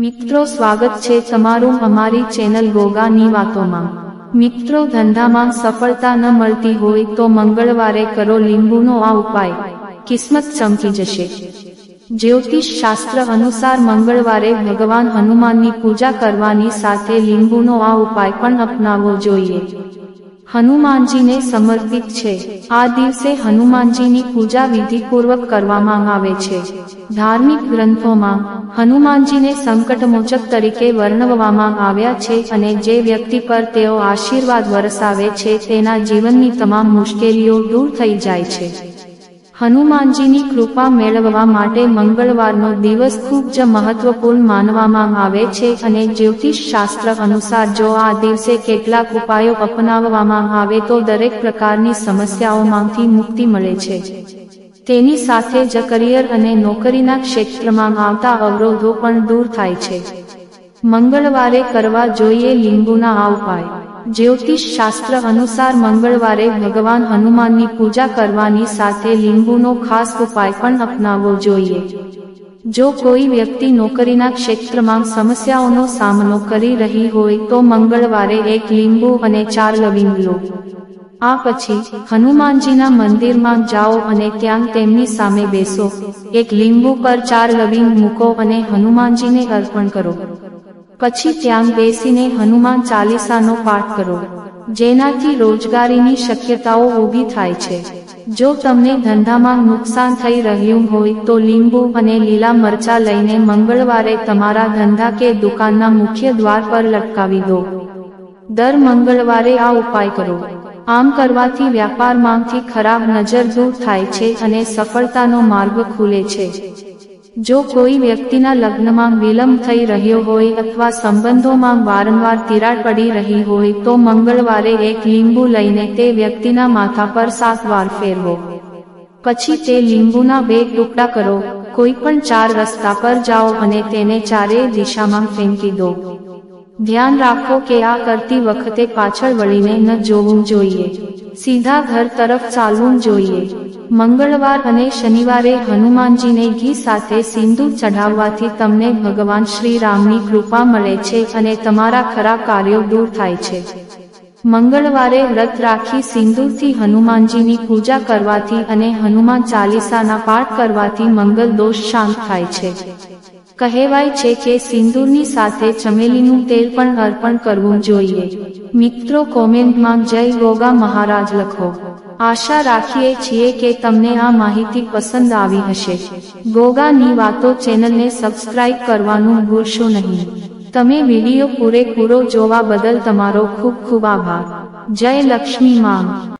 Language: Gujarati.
મિત્રો, સ્વાગત છે તમારું અમારી ચેનલ ગોગાની વાતોમાં. મિત્રો, ધંધામાં સફળતા ન મળતી હોય તો મંગળવારે કરો લીંબુનો આ ઉપાય. કિસ્મત ચમકી જશે. જ્યોતિષ શાસ્ત્ર અનુસાર મંગળવારે ભગવાન હનુમાનની પૂજા કરવાની સાથે લીંબુનો આ ઉપાય પણ અપનાવવો જોઈએ. હનુમાનજીને સમર્પિત છે. આ દિવસે હનુમાનજીની પૂજા વિધિપૂર્વક કરવામાં આવે છે. ધાર્મિક ગ્રંથોમાં હનુમાનજીને સંકટમોચક તરીકે વર્ણવવામાં આવ્યા છે અને જે વ્યક્તિ પર તેઓ આશીર્વાદ વરસાવે છે તેના જીવનની તમામ મુશ્કેલીઓ દૂર થઈ જાય છે. હનુમાનજીની કૃપા મેળવવા માટે મંગળવારનો દિવસ ખૂબ જ મહત્વપૂર્ણ માનવામાં આવે છે અને જ્યોતિષ શાસ્ત્ર અનુસાર જો આ દિવસે કેટલાક ઉપાયો અપનાવવામાં આવે તો દરેક પ્રકારની સમસ્યાઓમાંથી મુક્તિ મળે છે. તેની સાથે જ કરિયર અને નોકરીના ક્ષેત્રમાં આવતા અવરોધો પણ દૂર થાય છે. મંગળવારે કરવા જોઈએ લીંબુના આ ઉપાય. જ્યોતિષ શાસ્ત્ર અનુસાર મંગળવારે ભગવાન હનુમાનની પૂજા કરવાની સાથે લીંબુનો ખાસ ઉપાય પણ અપનાવવો જોઈએ. જો કોઈ વ્યક્તિ નોકરીના ક્ષેત્રમાં સમસ્યાઓનો સામનો કરી રહી હોય તો મંગળવારે એક લીંબુ અને ચાર લવિંગ લો આ પછી હનુમાનજીના મંદિરમાં જાઓ અને ત્યાં તેમની સામે બેસો. એક લીંબુ પર ચાર લવિંગ મૂકો અને હનુમાનજીને અર્પણ કરો. પછી ત્યાં બેસીને હનુમાન ચાલીસાનો પાઠ કરો. જેનાથી રોજગારીની શક્યતાઓ ઊભી થાય છે. જો તમને ધંધામાં નુકસાન થઈ રહ્યું હોય તો લીંબુ અને લીલા મરચા લઈને મંગળવારે તમારા ધંધા કે દુકાનના મુખ્ય દ્વાર પર લટકાવી દો. દર મંગળવારે આ ઉપાય કરો. આમ કરવાથી વ્યાપારમાંથી ખરાબ નજર દૂર થાય છે અને સફળતાનો માર્ગ ખુલે છે. જો કોઈ વ્યક્તિના લગ્નમાં વિલંબ થઈ રહ્યો હોય અથવા સંબંધોમાં વારંવાર તિરાડ પડી રહી હોય તો મંગળવારે એક લીંબુ લઈને તે વ્યક્તિના માથા પર સાત વાર ફેરવો. પછી તે લીંબુના બે ટુકડા કરો, કોઈ પણ ચાર રસ્તા પર જાઓ અને તેને ચારેય દિશામાં ફેંકી દો. ધ્યાન રાખો કે આ કરતી વખતે પાછળ વળીને ન જોવું જોઈએ. સીધા ઘર તરફ ચાલવું જોઈએ. મંગળવાર અને શનિવારે હનુમાનજીને ઘી સાથે સિંદૂર ચઢાવવાથી તમને ભગવાન શ્રી રામની કૃપા મળે છે અને તમારા ખરા કાર્યો દૂર થાય છે. મંગળવારે વ્રત રાખી સિંદૂરથી હનુમાનજીની પૂજા કરવાથી અને હનુમાન ચાલીસાના પાઠ કરવાથી મંગલ દોષ શાંત થાય છે. કહેવાય છે કે સિંદૂરની સાથે ચમેલીનું તેલ પણ અર્પણ કરવું જોઈએ. મિત્રો, કોમેન્ટમાં જય ગોગા મહારાજ લખો. આશા રાખીએ છીએ કે તમને આ માહિતી પસંદ આવી હશે. ગોગાની વાતો ચેનલને સબસ્ક્રાઇબ કરવાનું ભૂલશો નહીં. તમે વીડિયો પૂરેપૂરો જોવા બદલ તમારો ખૂબ ખૂબ આભાર. જય લક્ષ્મી માં